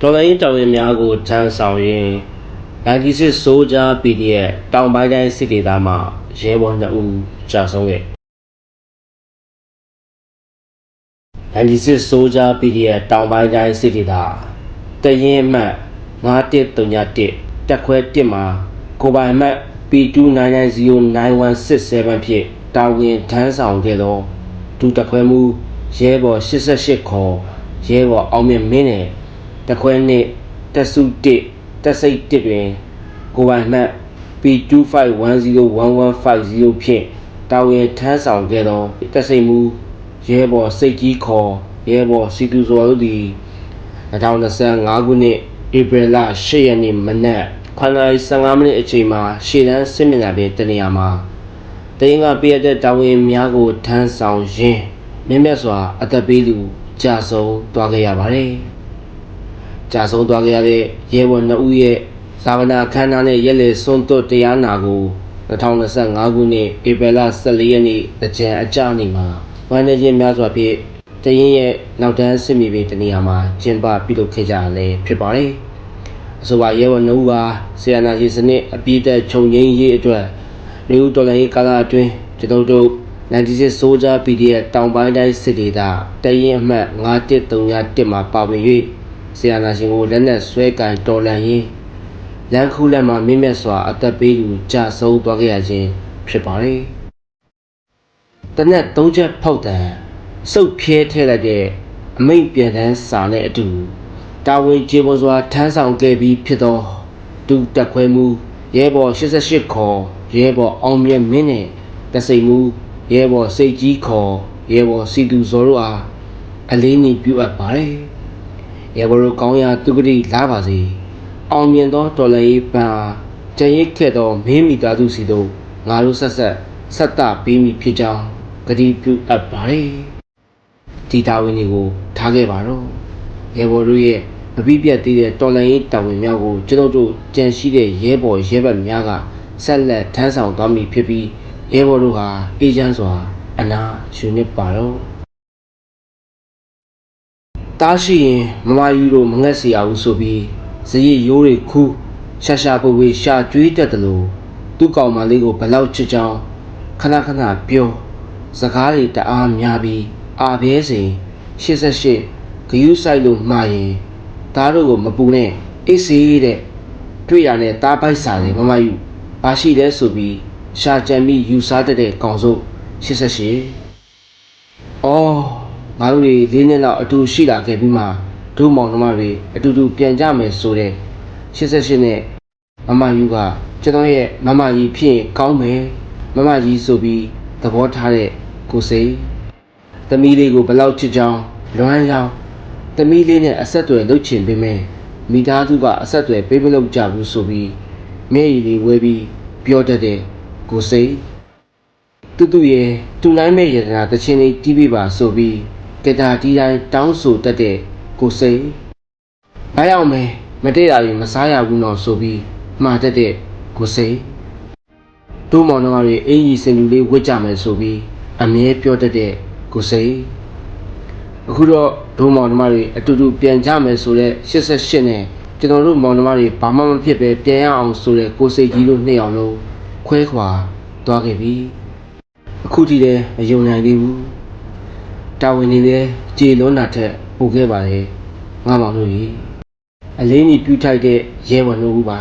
တော်လိုင်းတောင်ရင်များကိုထမ်းဆောင်ရင်း96 Soldier PDF တောင်ပိုင်းတိုင်းစစ်ဒေသမှရဲဘော်2ဦးကြာဆုံးခဲ့96 Soldier PDF တောင်ပိုင်းတိုင်းစစ်ဒေသတရင်အမှတ်9131တက်ခွဲ1မှာကိုပိုင်အမှတ် P29909167 ဖြင့်တာဝန်ထမ်းဆောင်ခဲ့သောဒုတက်ခွဲမှုရဲဘော်88ခေါ်ရဲဘော်အောင်မြင့်မင်းနဲ့ တခွဲနှစ်တက်စု1တက်စိတ်1တွင်ကိုယ်ပိုင်မှတ် P25101150 ဖြင့်တာဝန်ထမ်းဆောင်ခဲ့သောတက်စိတ်မှုရဲဘော်စိတ်ကြီးခေါ်ရဲဘော်စီတူစော်တို့သည်2025ခုနှစ်ဧပြီလ10ရက်နေ့မနက်9:15မိနစ်အချိန်မှာရှေ့တန်းစစ်မျက်နှာပြင်တနေရာမှာတရင်ကပြည့်တဲ့တာဝန်များကိုထမ်းဆောင်ရင်းမြင့်မြတ်စွာအသက်ပေးသူကြာဆုံးသွားခဲ့ရပါတယ်။ ကြာဆုံးသွားခဲ့ရတဲ့ရဲဘော်2ဦးရဲ့ဇာဝနာခန္ဓာနဲ့ရက်လေဆုံးသွတ်တရားနာကို2025ခုနှစ်ဧပြီလ14ရက်နေ့တကြံအကြနေ့မှာဝမ်းနေခြင်းများစွာဖြင့်တရင်ရဲ့နောက်တန်းစစ်မြေပြင်တနေရာမှာကျင်းပပြုလုပ်ခဲ့ကြရလဲဖြစ်ပါတယ်။အဆိုပါရဲဘော်2ဦးဟာဆီယနာရေးစနစ်အပြည့်အသက်ခြုံငိမ့်ရေးအတွက်နေဦးတော်လိုင်းကာလအတွင်းကျွန်တော်တို့96 Soldier PDF တောင်ပိုင်းတိုင်းစစ်ဒေသတရင်အမှတ်9131မှာပါဝင်၍ ဆရာနာရှင်ကိုလက်နက်ဆွဲကင်တော်လန်ရင်းလမ်းခုလက်မှာမြင့်မြတ်စွာအသက်ပေးသူကြာဆုံးသွားခဲ့ရခြင်းဖြစ်ပါတယ်။တနက်သုံးချက်ဖောက်တံစုပ်ဖြဲထည့်လိုက်တဲ့အမိန့်ပြန်တန်းစာနဲ့အတူတာဝန်ကျေပွန်စွာထမ်းဆောင်ခဲ့ပြီးဖြစ်သောဒုတက်ခွဲမှုရဲဘော်88ခေါ်ရဲဘော်အောင်မြတ်မင်းနဲ့တစိမ့်မှုရဲဘော်စိတ်ကြီးခေါ်ရဲဘော်စီတူဇော်တို့အားအလေးနေပြုအပ်ပါတယ်။ ရေဘရကောင်းရာသူကတိလာပါစေအောင်မြင်သောတော်လှန်ရေးပန်းအားကြံရစ်ခဲ့သောမင်းမိသားစုစီသို့ငါတို့ဆက်ဆက်ဆက်တပေးမိဖြစ်ကြောင်းကတိပြုအပ်ပါတယ်ဒီတာဝန်တွေကိုထားခဲ့ပါတော့ရေဘော်တို့ရဲ့မပြည့်ပြတ်သေးတဲ့တော်လှန်ရေးတာဝန်များကိုကျွန်တော်တို့ကြံရှိတဲ့ရဲဘော်ရဲဘက်များကဆက်လက်ထမ်းဆောင်သွားမည်ဖြစ်ပြီးရဲဘော်တို့ဟာအေဂျင့်စွာအနာယူနစ်ပါတော့ တားရှိရင်မမယူတို့မငက်စီအောင်ဆိုပြီးဇရိရိုးတွေခူးရှာရှာပွေပွေရှာကျွေးတတ်တယ်လို့သူ့ကောင်မလေးကိုဘလောက်ချစ်ကြောင်းခဏခဏပြောစကားတွေတအားများပြီးအာဘဲစဉ်88ဂယူးဆိုင်လို့မှားရင်သားတို့ကိုမပူနဲ့အေးစေးတဲ့တွေ့ရတဲ့တားပိုက်စာတွေမမယူဘာရှိလဲဆိုပြီးရှာကြံပြီးယူစားတတ်တဲ့ကောင်စု88အော် ငါတို့တွေ၄နှစ်လောက်အတူရှိလာခဲ့ပြီးမှဒုမောင်နှမတွေအတူတူပြန်ကြမယ်ဆိုတဲ့88နဲ့မမယူကကျွန်တော်ရဲ့မမကြီးဖြစ်ရင်ကောင်းမယ်မမကြီးဆိုပြီးသဘောထားတဲ့ကိုစိန်သမီးလေးကိုဘယ်လောက်ချစ်ကြောင်းလွမ်းကြောင်းသမီးလေးနဲ့အဆက်အသွယ်လုပ်ချင်ပေမဲ့မိသားစုကအဆက်အသွယ်ပေးမလုပ်ကြဘူးဆိုပြီးမျက်ရည်တွေဝဲပြီးပြောတတ်တဲ့ကိုစိန်တူတူရဲ့တူလိုင်းမဲ့ယတနာတချင်းလေးတီးပြပါဆိုပြီး ကတာတီးတိုင်းတောင်းဆိုတတ်တဲ့ကိုစိန်ဘာရောက်မဲမတည့်တာကြီးမစားရဘူးတော့ဆိုပြီးမှားတတ်တဲ့ကိုစိန်တို့မောင်နှမတွေအင်ကြီးစင်လူလေးဝတ်ကြမယ်ဆိုပြီးအမြဲပြောတတ်တဲ့ကိုစိန်အခုတော့တို့မောင်နှမတွေအတူတူပြန်ကြမယ်ဆိုတဲ့88နဲ့ကျွန်တော်တို့မောင်နှမတွေဘာမှမဖြစ်ပဲပြန်ရအောင်ဆိုတဲ့ကိုစိတ်ကြီးတို့နှစ်ယောက်လုံးခွဲခွာသွားခဲ့ပြီအခုထိလည်းမယုံနိုင်သေးဘူး တာဝန်နေလည်းကြေလွန်းတာထက်ပိုခဲ့ပါလေငါမောင်တို့ကြီးအလေးကြီးပြူထိုက်တဲ့ရဲဘော်တို့ပါ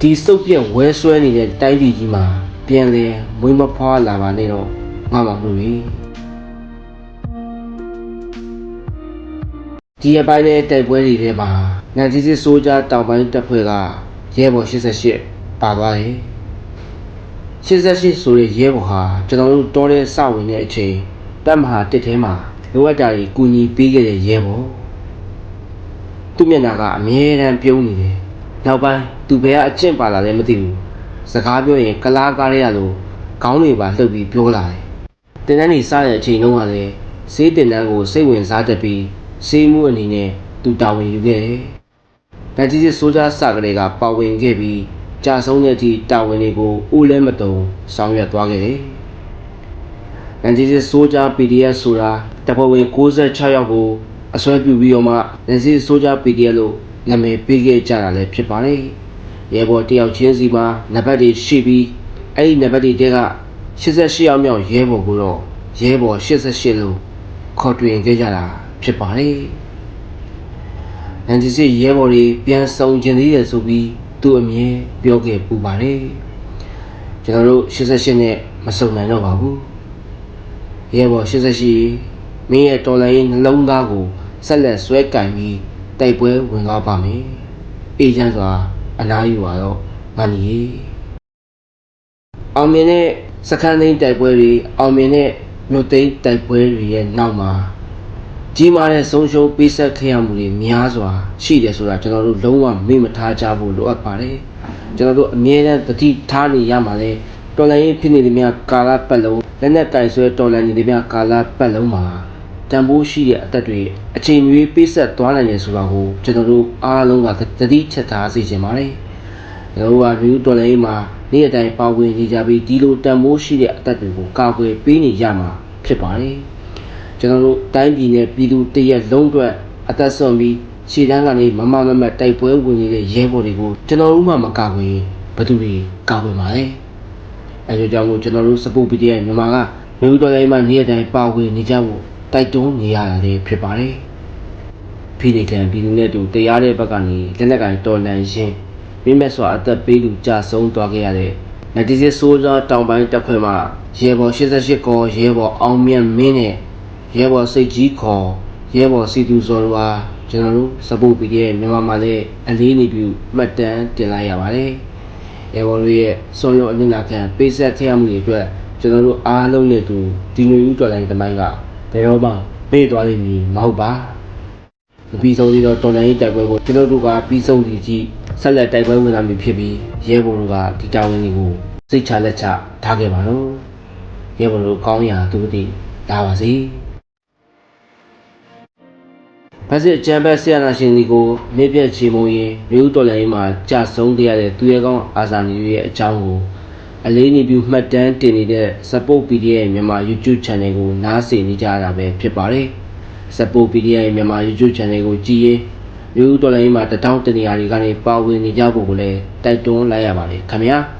ဒီစုပ်ပြက်ဝဲဆွဲနေတဲ့တိုင်းပြည်ကြီးမှာပြန်လဲမွေးမဖွားလာပါနဲ့တော့ငါမောင်တို့ကြီးဒီအပိုင်းနဲ့တိုက်ပွဲတွေထဲမှာနိုင်တီစစ်ဆိုးကြတောင်ပိုင်းတပ်ဖွဲ့ကရဲဘော်88ပါသွားတယ်88ဆိုတဲ့ရဲဘော်ဟာကျွန်တော်တို့တောထဲစဝင်တဲ့အချိန် တပ်မဟာတစ်ထဲမှာလိုအပ်တာတွေကူညီပေးခဲ့တဲ့ရဲဘော်သူ့မျက်နှာကအမြဲတမ်းပြုံးနေတယ်နောက်ပိုင်းသူဘယ်ကအကျင့်ပါလာလဲမသိဘူးစကားပြောရင်ကလားကားရရလို့ခေါင်းတွေပါလှုပ်ပြီးပြောလာတယ်တင်တန်းကြီးစားတဲ့အချိန်တုန်းကလည်းစေးတင်တန်းကိုစိတ်ဝင်စားတတ်ပြီးစေးမှုအနေနဲ့သူတာဝန်ယူခဲ့တယ်။နိုင်တီစစ်ဆိုးကြားစကလေးကပါဝင်ခဲ့ပြီးကြာဆုံးတဲ့အထိတာဝန်တွေကိုဦးလဲမတုံဆောင်ရွက်သွားခဲ့တယ်။ နိုင်တီစစ်ဆိုးကြား PDF ဆိုတာတပ်ဖွဲ့ဝင်66ယောက်ကိုအစွဲပြုပြီးတော့မှနိုင်တီစစ်ဆိုးကြား PDF လို့နာမည်ပေးခဲ့ကြတာလည်းဖြစ်ပါတယ်ရဲဘော်တယောက်ချင်းစီမှာနံပါတ်တွေရှိပြီးအဲ့ဒီနံပါတ်တွေတဲက88ယောက်မြောက်ရဲဘော်ကိုတော့ရဲဘော်88လို့ခေါ်တွင်ခဲ့ကြတာဖြစ်ပါတယ်။နန်ဒီစစ်ရဲဘော်တွေပြန်ဆောင်ကျင်သေးတယ်ဆိုပြီးသူ့အမြင်ပြောခဲ့ပူပါတယ်။ကျွန်တော်တို့88နဲ့မစုံနိုင်တော့ပါဘူး။ ရဲဘော်88မင်းရဲ့တော်လိုင်းနှလုံးသားကိုဆက်လက်ဆွဲကင်ပြီးတိုက်ပွဲဝင်သွားပါမယ်။အေးချမ်းစွာအနားယူပါတော့ငါနီအောင်မြင်တဲ့စခန်းသိမ်းတိုက်ပွဲတွေအောင်မြင်တဲ့မြို့သိမ်းတိုက်ပွဲတွေရဲ့နောက်မှာကြီးမားတဲ့ဆုံးရှုံးပေးဆက်ခဲ့ရမှုတွေများစွာရှိတယ်ဆိုတာကျွန်တော်တို့လုံးဝမေ့မထားကြဖို့လိုအပ်ပါတယ်ကျွန်တော်တို့အမြဲတမ်းတတိထားနေရမှာလေ တော်လိုင်းရင်ဖြစ်နေသည်များကာလပတ်လုံးလက်နဲ့ကင်ဆွဲတော်လိုင်းနေသည်များကာလပတ်လုံးမှာတန်ဖိုးရှိတဲ့အသက်တွေအချိန်မီပေးဆက်သွားနိုင်တယ်ဆိုတာကိုကျွန်တော်တို့အားလုံးကတတိချက်ထားစေချင်ပါတယ်ကျွန်တော်တို့က review တော်လိုင်းမှာနေ့အတိုင်းပါဝင်နေကြပြီးဒီလိုတန်ဖိုးရှိတဲ့အသက်တွေကိုကာကွယ်ပေးနေရမှာဖြစ်ပါတယ်ကျွန်တော်တို့တိုင်းပြည်နဲ့ပြည်သူတရက်လုံးအတွက်အသက်ဆုံးပြီးခြေတန်းကနေမမမမတိုက်ပွဲဝင်နေတဲ့ရဲဘော်တွေကိုကျွန်တော်တို့မှမကာကွယ်ဘယ်သူတွေကာကွယ်မှာလဲ အဲဒါကြောင့်မို့ကျွန်တော်တို့ support PDF မြန်မာကမြို့တော်တိုင်းမှာနေ့အတိုင်းပါဝင်နေကြဖို့တိုက်တွန်းနေရတာလည်းဖြစ်ပါတယ်ဖိနေကံပြည်သူနဲ့တူတရားတဲ့ဘက်ကနေလက်နက်ကင်တော်လန်ရှင်းမိမက်စွာအသက်ပေးလူကြဆုံးသွားခဲ့ရတဲ့လက်တီစစ်ဆိုးစားတောင်ပိုင်းတပ်ဖွဲ့မှရဲဘော်88ကောရဲဘော်အောင်မြတ်မင်းနဲ့ရဲဘော်စိတ်ကြီးခေါ်ရဲဘော်စီတူစော်တို့အားကျွန်တော်တို့ support ပေးတဲ့မြန်မာမှာလည်းအလေးနေပြုမှတ်တမ်းတင်လိုက်ရပါတယ် ရဲဘော်တို့ရဲ့ဆွန်လွန်အနစ်နာခံပေးဆက်ခဲ့ရမှုတွေအတွက်ကျွန်တော်တို့အားလုံးနဲ့တူဒီမျိုးဦးတော်လိုင်းတမိုင်းကဘယ်တော့မှပေးသွားလိမ့်မည်မဟုတ်ပါမပြီးဆုံးသေးတော့တော်လိုင်းရေးတိုက်ပွဲကိုကျွန်တော်တို့ကပြီးဆုံးစီကြည့်ဆက်လက်တိုက်ပွဲဝင်လာမည်ဖြစ်ပြီးရဲဘော်တို့ကဒီတာဝန်တွေကိုစိတ်ချလက်ချထားခဲ့ပါတော့ရဲဘော်တို့ကောင်းရာသူတို့လာပါစေ ဖက်စစ်ချမ်ဘက်ဆီယနာရှင်ဒီကိုနေပြည့်ချေမုံရင်မြို့တော်လိုင်းမှာကြာဆုံးခဲ့ရတဲ့သူရဲကောင်းအာဇာနည်ရဲ့အကြောင်းကိုအလေးနေပြုမှတ်တမ်းတင်နေတဲ့ support PDF မြန်မာ YouTube channel ကိုနားဆင်နေကြတာပဲဖြစ်ပါတယ် support PDF ရဲ့မြန်မာ YouTube channel ကိုကြည့်ရင်မျိုးတော်လိုင်းမှာတထောင်တနေရာတွေကနေပါဝင်နေကြဖို့ကိုလည်းတိုက်တွန်းလိုက်ရပါတယ်ခင်ဗျာ